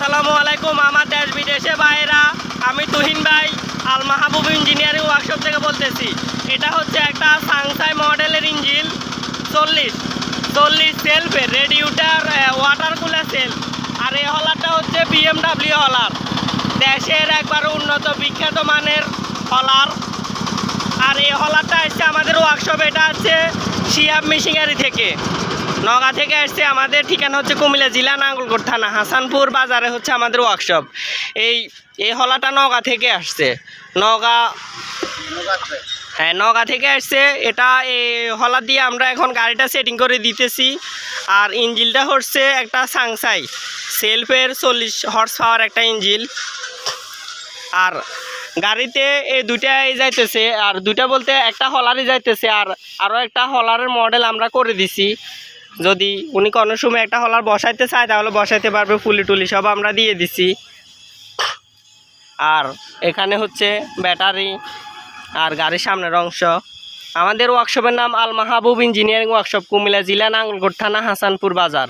আসসালামু আলাইকুম, আমার দেশ বিদেশে ভাইরা আমি তুহিন ভাই আল মাহবুব ইঞ্জিনিয়ারিং ওয়ার্কশপ থেকে বলতেছি। এটা হচ্ছে একটা সাংসাই মডেলের ইঞ্জিন, চল্লিশ চল্লিশ সেলফের রেডিউটার ওয়াটার কুলার সেল আর এই হলারটা হচ্ছে বিএমডাব্লিউ হলার। দেশের একবার উন্নত, বিখ্যাত মানের হলার। আর এই হলারটা আসছে আমাদের ওয়ার্কশপ এটা হচ্ছে শিয়াব মিশিনারি থেকে। নগা থেকে আসছে আমাদের ঠিকানা হচ্ছে কুমিল্লা জেলা নাঙ্গলকোট থানা, হাসানপুর বাজারে হচ্ছে আমাদের ওয়ার্কশপ এই এই হলাটা নগা থেকে আসছে। নগা হ্যাঁ নগা থেকে আসছে। এটা এই হলা দিয়ে আমরা এখন গাড়িটা সেটিং করে দিতেছি। আর ইঞ্জিলটা হচ্ছে একটা সাংসাই। সেলফের চল্লিশ হর্স পাওয়ার একটা ইঞ্জিল। আর গাড়িতে এই দুইটাই যাইতেছে। আর দুইটা বলতে একটা হলারই যাইতেছে। আর আরও একটা হলারের মডেল আমরা করে দিছি। যদি উনি কোনো সময় একটা হলার বসাইতে চায়, তাহলে বসাইতে পারবে ফুলি টুলি সব আমরা দিয়ে দিছি। আর এখানে হচ্ছে ব্যাটারি আর গাড়ির সামনের অংশ। আমাদের ওয়ার্কশপের নাম আল মাহাবুব ইঞ্জিনিয়ারিং ওয়ার্কশপ কুমিল্লা জেলা নাঙ্গলকোট থানা, হাসানপুর বাজার।